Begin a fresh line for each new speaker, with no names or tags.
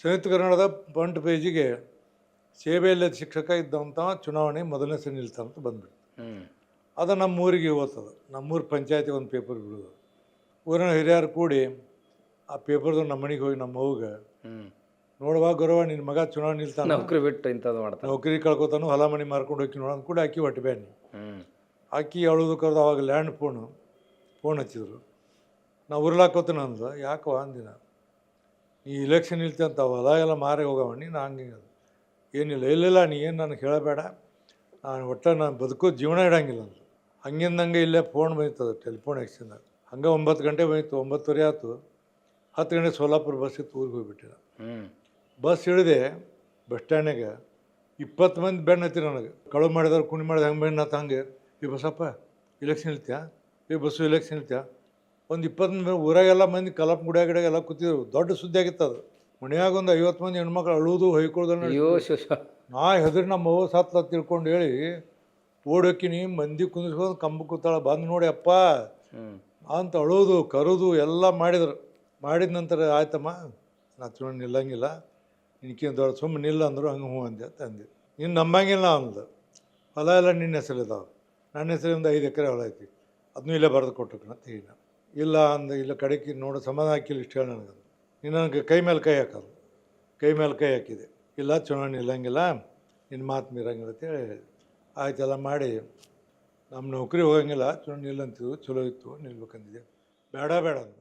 ಸಂಯುಕ್ತ ಕನ್ನಡದ ಫ್ರಂಟ್ ಪೇಜಿಗೆ ಸೇವೆಯಲ್ಲದ ಶಿಕ್ಷಕ ಇದ್ದಂಥ ಚುನಾವಣೆ ಮೊದಲನೇ ಸರಿ ನಿಲ್ತಾನ ಅಂತ
ಬಂದ್ಬಿಡ್ತು.
ಅದು ನಮ್ಮೂರಿಗೆ ಓದ್ತದೆ ನಮ್ಮೂರು ಪಂಚಾಯತಿ ಒಂದು ಪೇಪರ್ ಬಿಡೋದು ಊರಿನ ಹಿರಿಯರು ಕೂಡಿ ಆ ಪೇಪರ್ದು ನಮ್ಮ ಮನೆಗೆ ಹೋಗಿ ನಮ್ಮ ಅವ್ಗೆ ನೋಡುವ ಗೌರವ ನಿನ್ನ ಮಗ ಚುನಾವಣೆ ನಿಲ್ತಾನ?
ನೌಕರಿ ಬಿಟ್ಟು ಇಂಥದ್ದು ಮಾಡ್ತಾನೆ.
ನೌಕರಿ ಕಳ್ಕೊತಾನು ಹೊಲ ಮನೆ ಮಾರ್ಕೊಂಡು ಹೋಗಿ ನೋಡೋದು ಕೂಡ ಅಕ್ಕಿ ಹೊಟ್ಟೆ ಬ್ಯಾನಿ. ಅಕ್ಕಿ ಅಳುದು ಕರೆದು ಅವಾಗ ಲ್ಯಾಂಡ್ ಫೋನು ಫೋನ್ ಹಚ್ಚಿದ್ರು. ನಾವು ಉರ್ಲಾಕೋತೀನಿ ಅಂದ ಯಾಕೋ ಅಂದಿನ? ನೀ ಇಲೆಕ್ಷನ್ ಇಲ್ತಿ ಅಂತ ಹೊಲ ಎಲ್ಲ ಮಾರಿ ಹೋಗವ ನೀನು ಹಂಗೆ ಹಿಂಗೆ ಅಂದ. ಏನಿಲ್ಲ ಇಲ್ಲಿಲ್ಲ ನೀ ಏನು ನನಗೆ ಹೇಳಬೇಡ. ನಾನು ಒಟ್ಟು ನಾನು ಬದುಕೋ ಜೀವನ ಇಡಂಗಿಲ್ಲ ಅಂತ ಹಂಗಿಂದಂಗೆ ಇಲ್ಲೇ ಫೋನ್ ಬಂದಿತ್ತು ಟೆಲಿಫೋನ್ ಎಕ್ಸ್ಚೇಂಜ್ ಹಂಗೆ ಒಂಬತ್ತು ಗಂಟೆ ಬಂದಿತ್ತು ಒಂಬತ್ತುವರೆ ಆಯ್ತು. ಹತ್ತು ಗಂಟೆ ಸೋಲಾಪುರ ಬಸ್ ಇತ್ತು ಊರಿಗೆ
ಹೋಗಿಬಿಟ್ಟಿದೆ.
ಬಸ್ ಇಳಿದೆ ಬಸ್ ಸ್ಟ್ಯಾಂಡಿಗೆ ಇಪ್ಪತ್ತು ಮಂದಿ ಬೆಣ್ಣು ಐತಿ ನನಗೆ. ಕಳು ಮಾಡಿದವ್ರು ಕುಣಿ ಮಾಡಿದ ಹಂಗೆ ಹತ್ತ ಹಂಗೆ. ಈ ಬಸಪ್ಪ ಇಲೆಕ್ಷನ್ ಇಲ್ತ್ಯಾ? ಈ ಬಸ್ಸು ಇಲೆಕ್ಷನ್ ಇಲ್ತ್ಯಾ? ಒಂದು ಇಪ್ಪತ್ತು ಮಂದಿ ಊರಾಗೆಲ್ಲ ಮಂದಿ ಕಲಪ್ ಗುಡಿಯಾಗ ಗಿಡಗೆಲ್ಲ ಕೂತಿದ್ರು. ದೊಡ್ಡ ಸುದ್ದಿ ಆಗಿತ್ತು ಅದು. ಮನೆಯಾಗ ಒಂದು ಐವತ್ತು ಮಂದಿ ಹೆಣ್ಮಕ್ಳು ಅಳುವುದು
ಶಿವ
ನಾ ಹೆದರಿ ನಮ್ಮ ಅವ್ವ ಸತ್ಲ ತಿಳ್ಕೊಂಡು ಹೇಳಿ ಓಡೋಕಿನಿ ಮಂದಿ ಕುಂದಿಸ್ಕೊಂಡು ಕಂಬ ಕೂತಾಳ ಬಂದು ನೋಡಿ ಅಪ್ಪ. ಅಂತ ಅಳೋದು ಕರೋದು ಎಲ್ಲ ಮಾಡಿದ್ರು. ಮಾಡಿದ ನಂತರ ಆಯ್ತಮ್ಮ ನಾ ಚುನಾವಣೆ ನಿಲ್ಲಂಗಿಲ್ಲ. ನಿನ್ಕೇನು ದೊಡ್ಡ ಸುಮ್ಮನೆ ನಿಲ್ಲ ಅಂದರು ಹಂಗೆ ಹ್ಞೂ ಅಂದೆ ಅಂತ ಅಂದೆ. ನೀನು ನಂಬಂಗಿಲ್ಲ ಅಂದ ಹೊಲ ಎಲ್ಲ ನಿನ್ನ ಹೆಸರು ಇದಾವೆ ನನ್ನ ಹೆಸರಿಂದ ಐದು ಎಕರೆ ಹೊಲ ಐತಿ. ಅದನ್ನೂ ಇಲ್ಲೇ ಬರೆದು ಕೊಟ್ಟರು ಅಂತ ಹೇಳಿ ನಾನು. ಇಲ್ಲ ಅಂದ, ಇಲ್ಲ ಕಡೆಗೆ ನೋಡೋ, ಸಮಾಧಾನ ಹಾಕಿಲ್ಲ ಇಷ್ಟು ಹೇಳಿ ನನಗೆ. ನೀನು ನನಗೆ ಕೈ ಮೇಲೆ ಕೈ ಹಾಕೋದು. ಕೈ ಮೇಲೆ ಕೈ ಹಾಕಿದೆ. ಇಲ್ಲ, ಚುನಾವಣೆ ಇಲ್ಲಂಗಿಲ್ಲ, ನಿನ್ನ ಮಾತು ಮೀರಂಗಿಲ್ಲ ಅಂತೇಳಿ ಆಯ್ತೆಲ್ಲ ಮಾಡಿ, ನಮ್ಮ ನೌಕರಿ ಹೋಗಂಗಿಲ್ಲ, ಚುನಾವಣೆ ನಿಲ್ಲಂತಿದ್ವು ಚಲೋ ಇತ್ತು, ನಿಲ್ಬೇಕಂದಿದ್ದೆ. ಬೇಡ ಬೇಡ ಅಂದ